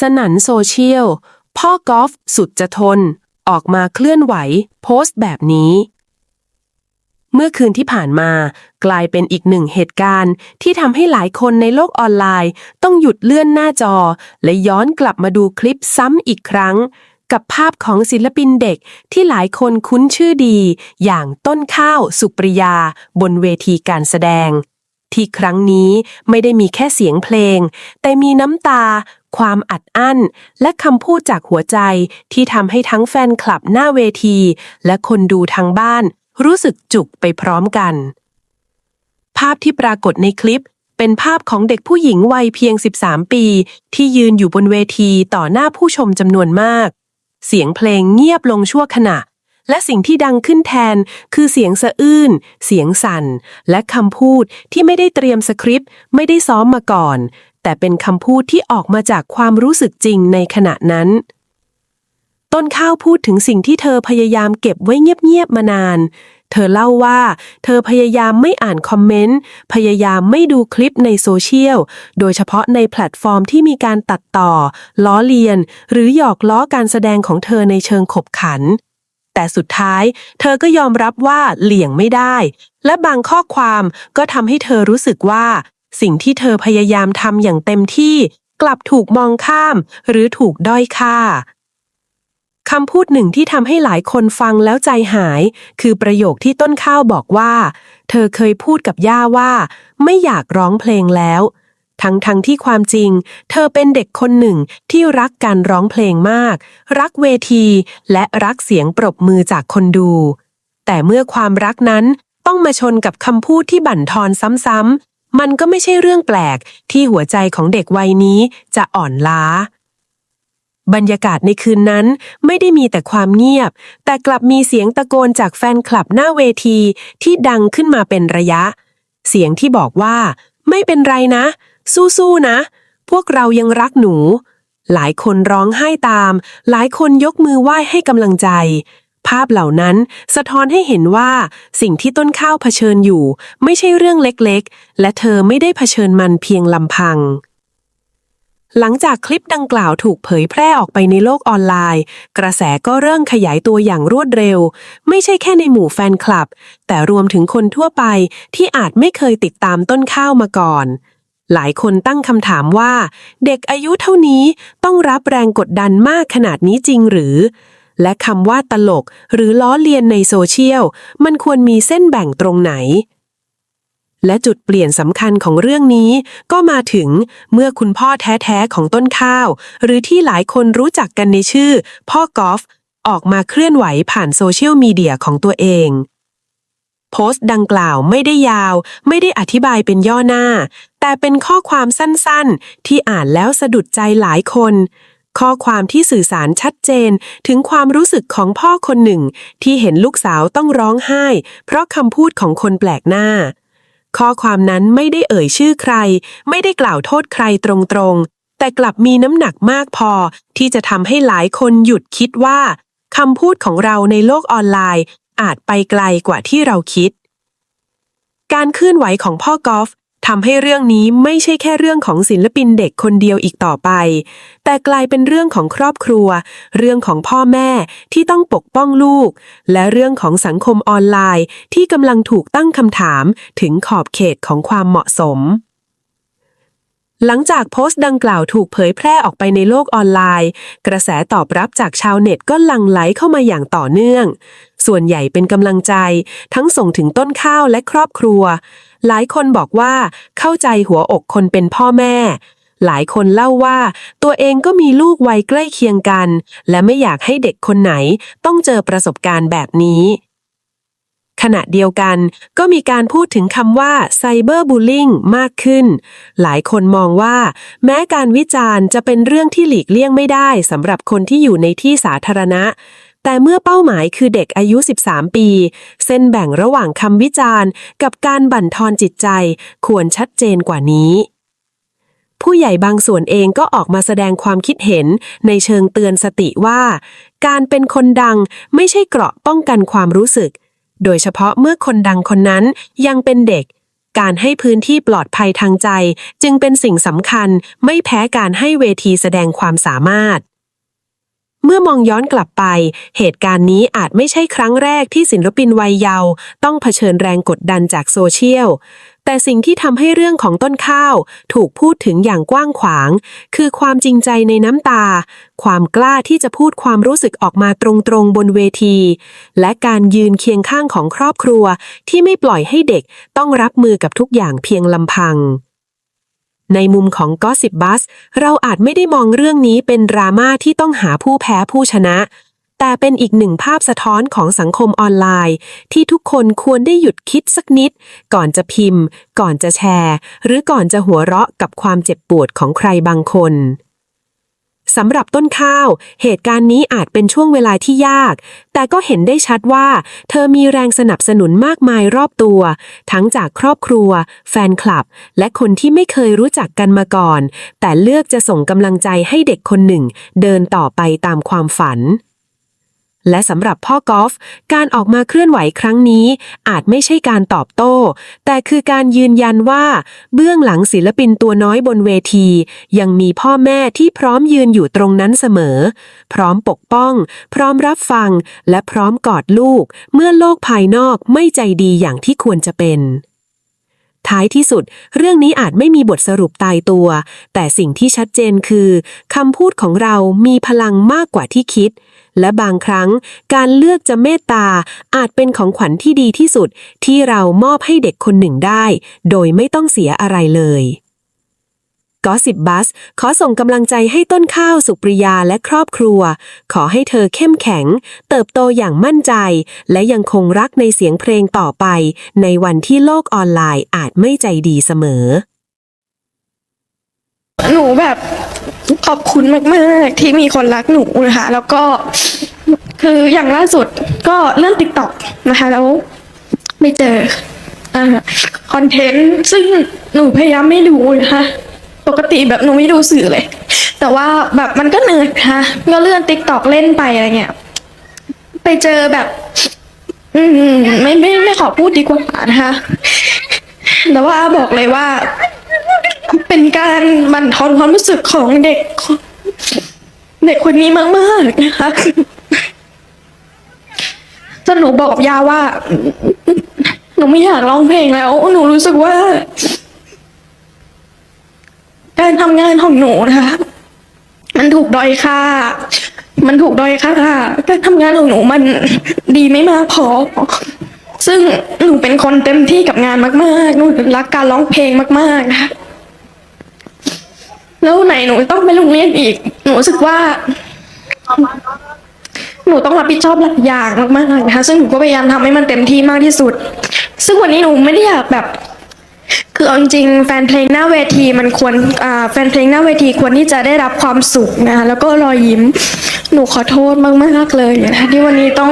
สนันโซเชียล พ่อกอล์ฟสุดจะทน ออกมาเคลื่อนไหว โพสต์แบบนี้ เมื่อคืนที่ผ่านมา กลายเป็นอีกหนึ่งเหตุการณ์ ที่ทำให้หลายคนในโลกออนไลน์ ต้องหยุดเลื่อนหน้าจอ และย้อนกลับมาดูคลิปซ้ำอีกครั้ง กับภาพของศิลปินเด็กที่หลายคนคุ้นชื่อดี อย่างต้นข้าวสุปริยา บนเวทีการแสดงที่ครั้งนี้ไม่ได้มีแค่เสียงเพลง แต่มีน้ำตา ความอัดอั้น และคำพูดจากหัวใจที่ทำให้ทั้งแฟนคลับหน้าเวที และคนดูทางบ้าน รู้สึกจุกไปพร้อมกัน ภาพที่ปรากฏในคลิปเป็นภาพของเด็กผู้หญิงวัยเพียง 13 ปี ที่ยืนอยู่บนเวทีต่อหน้าผู้ชมจำนวนมาก เสียงเพลงเงียบลงชั่วขณะ และสิ่งที่ดังขึ้นแทนคือเสียงสะอื้น เสียงสั่น และคำพูดที่ไม่ได้เตรียมสคริปต์ ไม่ได้ซ้อมมาก่อน แต่เป็นคำพูดที่ออกมาจากความรู้สึกจริงในขณะนั้น ต้นข้าวพูดถึงสิ่งที่เธอพยายามเก็บไว้เงียบๆมานาน เธอเล่าว่า เธอพยายามไม่อ่านคอมเมนต์ พยายามไม่ดูคลิปในโซเชียล โดยเฉพาะในแพลตฟอร์มที่มีการตัดต่อ ล้อเลียน หรือหยอกล้อการแสดงของเธอในเชิงขบขันแต่สุดท้าย เธอก็ยอมรับว่าเหลี่ยงไม่ได้ และบางข้อความก็ทำให้เธอรู้สึกว่า สิ่งที่เธอพยายามทำอย่างเต็มที่กลับถูกมองข้าม หรือถูกด้อยค่าคำพูดหนึ่งที่ทำให้หลายคนฟังแล้วใจหาย คือประโยคที่ต้นข้าวบอกว่า เธอเคยพูดกับย่าว่า ไม่อยากร้องเพลงแล้ว ทั้งทั้งที่ความจริง เธอเป็นเด็กคนหนึ่งที่รักการร้องเพลงมาก รักเวที และรักเสียงปรบมือจากคนดู แต่เมื่อความรักนั้นต้องมาชนกับคำพูดที่บั่นทอนซ้ำๆ มันก็ไม่ใช่เรื่องแปลกที่หัวใจของเด็กวัยนี้จะอ่อนล้า บรรยากาศในคืนนั้นไม่ได้มีแต่ความเงียบ แต่กลับมีเสียงตะโกนจากแฟนคลับหน้าเวทีที่ดังขึ้นมาเป็นระยะ เสียงที่บอกว่า ไม่เป็นไรนะ สู้ๆนะ พวกเรายังรักหนู หลายคนร้องไห้ตาม หลายคนยกมือไหว้ให้กำลังใจ ภาพเหล่านั้นสะท้อนให้เห็นว่า สิ่งที่ต้นข้าวเผชิญอยู่ ไม่ใช่เรื่องเล็กๆ และเธอไม่ได้เผชิญมันเพียงลำพัง หลังจากคลิปดังกล่าวถูกเผยแพร่ออกไปในโลกออนไลน์ กระแสก็เริ่มขยายตัวอย่างรวดเร็ว ไม่ใช่แค่ในหมู่แฟนคลับ แต่รวมถึงคนทั่วไปที่อาจไม่เคยติดตามต้นข้าวมาก่อนหลายคนตั้งคำถามว่า เด็กอายุเท่านี้ต้องรับแรงกดดันมากขนาดนี้จริงหรือ และคำว่าตลกหรือล้อเลียนในโซเชียล มันควรมีเส้นแบ่งตรงไหน และจุดเปลี่ยนสำคัญของเรื่องนี้ ก็มาถึงเมื่อคุณพ่อแท้ๆของต้นข้าว หรือที่หลายคนรู้จักกันในชื่อ พ่อกอล์ฟออกมาเคลื่อนไหวผ่านโซเชียลมีเดียของตัวเองโพสต์ดังกล่าวไม่ได้ยาว ไม่ได้อธิบายเป็นย่อหน้า แต่เป็นข้อความสั้นๆ ที่อ่านแล้วสะดุดใจหลายคน ข้อความที่สื่อสารชัดเจนถึงความรู้สึกของพ่อคนหนึ่ง ที่เห็นลูกสาวต้องร้องไห้ เพราะคำพูดของคนแปลกหน้า ข้อความนั้นไม่ได้เอ่ยชื่อใคร ไม่ได้กล่าวโทษใครตรงๆ แต่กลับมีน้ำหนักมากพอ ที่จะทำให้หลายคนหยุดคิดว่าคำพูดของเราในโลกออนไลน์ อาจไปไกลกว่าที่เราคิด การเคลื่อนไหวของพ่อกอล์ฟ ทำให้เรื่องนี้ไม่ใช่แค่เรื่องของศิลปินเด็กคนเดียวอีกต่อไป แต่กลายเป็นเรื่องของครอบครัว เรื่องของพ่อแม่ที่ต้องปกป้องลูก และเรื่องของสังคมออนไลน์ ที่กำลังถูกตั้งคำถามถึงขอบเขตของความเหมาะสมหลังจากโพสต์ดังกล่าวถูกเผยแพร่ออกไปในโลกออนไลน์ กระแสตอบรับจากชาวเน็ตก็หลั่งไหลเข้ามาอย่างต่อเนื่อง ส่วนใหญ่เป็นกำลังใจ ทั้งส่งถึงต้นข้าวและครอบครัว หลายคนบอกว่าเข้าใจหัวอกคนเป็นพ่อแม่ หลายคนเล่าว่า ตัวเองก็มีลูกวัยใกล้เคียงกัน และไม่อยากให้เด็กคนไหนต้องเจอประสบการณ์แบบนี้ขณะเดียวกันก็มีการพูดถึงคำว่าไซเบอร์บูลลิงมากขึ้น หลายคนมองว่า แม้การวิจารณ์จะเป็นเรื่องที่หลีกเลี่ยงไม่ได้สำหรับคนที่อยู่ในที่สาธารณะ แต่เมื่อเป้าหมายคือเด็กอายุ 13 ปี เส้นแบ่งระหว่างคำวิจารณ์ กับการบั่นทอนจิตใจ ควรชัดเจนกว่านี้ ผู้ใหญ่บางส่วนเองก็ออกมาแสดงความคิดเห็นในเชิงเตือนสติว่า การเป็นคนดังไม่ใช่เกราะป้องกันความรู้สึก โดยเฉพาะเมื่อคนดังคนนั้นยังเป็นเด็กการให้พื้นที่ปลอดภัยทางใจ จึงเป็นสิ่งสำคัญไม่แพ้การให้เวทีแสดงความสามารถ เมื่อมองย้อนกลับไป เหตุการณ์นี้อาจไม่ใช่ครั้งแรกที่ศิลปินวัยเยาว์ต้องเผชิญแรงกดดันจากโซเชียล แต่สิ่งที่ทำให้เรื่องของต้นข้าว ถูกพูดถึงอย่างกว้างขวาง คือความจริงใจในน้ำตา ความกล้าที่จะพูดความรู้สึกออกมาตรงๆบนเวที และการยืนเคียงข้างของครอบครัว ที่ไม่ปล่อยให้เด็กต้องรับมือกับทุกอย่างเพียงลำพัง ในมุมของกอสิบบัสเราอาจไม่ได้มองเรื่องนี้เป็นดราม่าที่ต้องหาผู้แพ้ผู้ชนะ แต่เป็นอีกหนึ่งภาพสะท้อนของสังคมออนไลน์ ที่ทุกคนควรได้หยุดคิดสักนิด ก่อนจะพิมพ์ ก่อนจะแชร์ หรือก่อนจะหัวเราะกับความเจ็บปวดของใครบางคน สำหรับต้นข้าว เหตุการณ์นี้อาจเป็นช่วงเวลาที่ยาก แต่ก็เห็นได้ชัดว่า เธอมีแรงสนับสนุนมากมายรอบตัว ทั้งจากครอบครัว แฟนคลับ และคนที่ไม่เคยรู้จักกันมาก่อน แต่เลือกจะส่งกำลังใจให้เด็กคนหนึ่ง เดินต่อไปตามความฝัน และสำหรับพ่อกอล์ฟการออกมาเคลื่อนไหวครั้งนี้ อาจไม่ใช่การตอบโต้ แต่คือการยืนยันว่า เบื้องหลังศิลปินตัวน้อยบนเวที ยังมีพ่อแม่ที่พร้อมยืนอยู่ตรงนั้นเสมอ พร้อมปกป้อง พร้อมรับฟัง และพร้อมกอดลูก เมื่อโลกภายนอกไม่ใจดีอย่างที่ควรจะเป็นท้ายที่สุด เรื่องนี้อาจไม่มีบทสรุปตายตัว แต่สิ่งที่ชัดเจนคือคำพูดของเรามีพลังมากกว่าที่คิด และบางครั้งการเลือกจะเมตตาอาจเป็นของขวัญที่ดีที่สุด ที่เรามอบให้เด็กคนหนึ่งได้ โดยไม่ต้องเสียอะไรเลยก็สิบบัส ขอส่งกำลังใจให้ต้นข้าวสุปริยาและครอบครัว ขอให้เธอเข้มแข็ง เติบโตอย่างมั่นใจ และยังคงรักในเสียงเพลงต่อไป ในวันที่โลกออนไลน์อาจไม่ใจดีเสมอ หนูแบบขอบคุณมากๆที่มีคนรักหนูนะคะแล้วก็คืออย่างล่าสุดก็เรื่องติ๊กต็อกนะคะแล้วไม่เจออ่าคอนเทนต์ซึ่งหนูพยายามไม่ดูนะคะปกติแบบหนูไม่ดูสื่อเลย แต่ว่าแบบมันก็เหนื่อยนะคะก็เลื่อนติ๊กต็อกเล่นไปอะไรเงี้ยไปเจอแบบ อืมไม่ไม่ไม่ขอพูดดีกว่านะคะแต่ว่าบอกเลยว่า เป็นการบั่นทอนความรู้สึกของเด็ก เด็กคนนี้มากๆนะคะจนหนูบอกยาว่า หนูไม่อยากร้องเพลงแล้ว หนูรู้สึกว่า การทำงานของหนูนะคะมันถูกด้อยค่า มันถูกด้อยค่าการทำงานของหนูมันดีไม่มากพอ ซึ่งหนูเป็นคนเต็มที่กับงานมาก ๆ หนูรักการร้องเพลงมาก ๆ นะคะ แล้วไหนหนูต้องไปโรงเรียนอีก หนูรู้สึกว่า หนูต้องรับผิดชอบหลายอย่างมากๆนะคะซึ่งหนูก็พยายามทำให้มันเต็มที่มากที่สุด ซึ่งวันนี้หนูไม่ได้อยากแบบคือเอาจริงๆแฟนเพลงหน้าเวทีมันควรแฟนเพลงหน้าเวทีควรที่จะได้รับความสุขนะคะแล้วก็รอยยิ้ม หนูขอโทษมากๆเลยนะคะที่วันนี้ต้อง